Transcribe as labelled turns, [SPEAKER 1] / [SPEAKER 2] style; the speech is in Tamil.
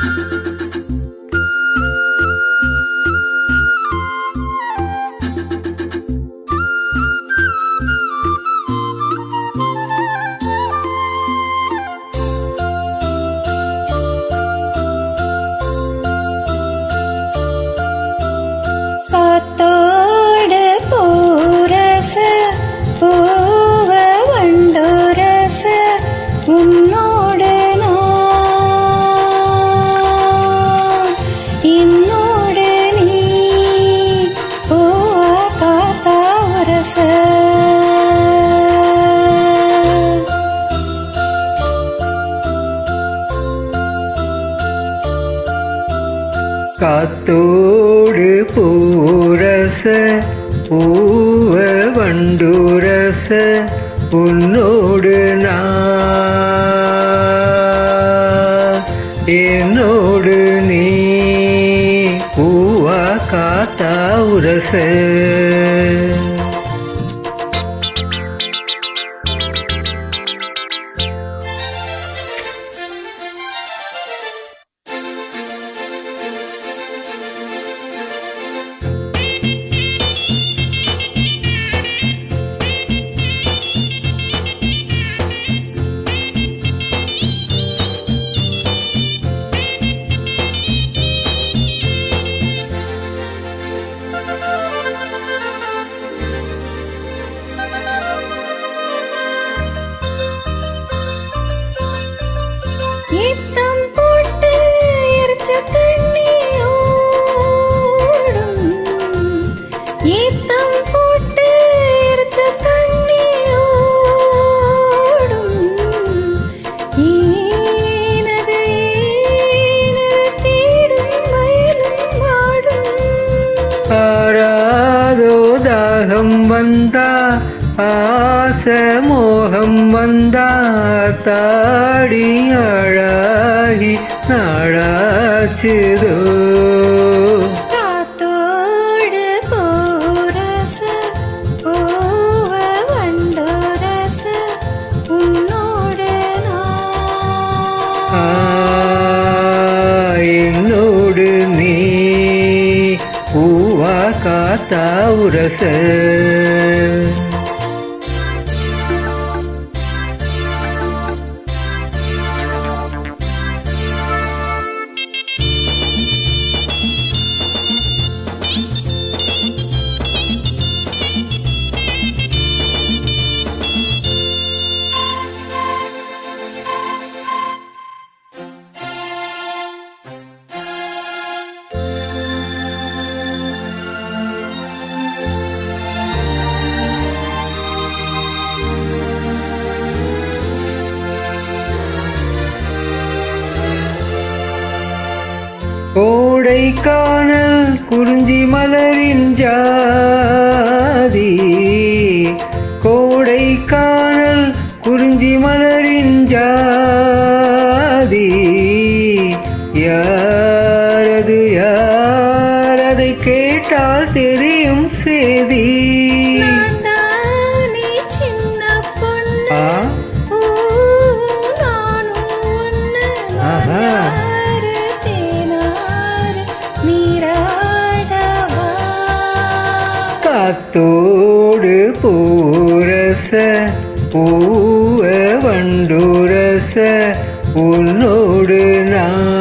[SPEAKER 1] thank you காத்தோடு பூரச பூவ வண்டுரச உன்னோடு நான். என்னோடு நீ பூவா காத்தா உரச. தாகம் வந்தா ஆச மோகம் வந்தா தாடி அழாகி நாடாச்சுதோ
[SPEAKER 2] காத்தோடு
[SPEAKER 1] காத்தா உரச காணல் குறிஞ்சி மலரின் ஜாதி. கோடை காணல் குறிஞ்சி மலரின் ஜாதி. யாரது யாரதை கேட்டால் தெரியும் செய்தி. காத்தோடு பூரச பூவ வண்டுரச உன்னோடு நான்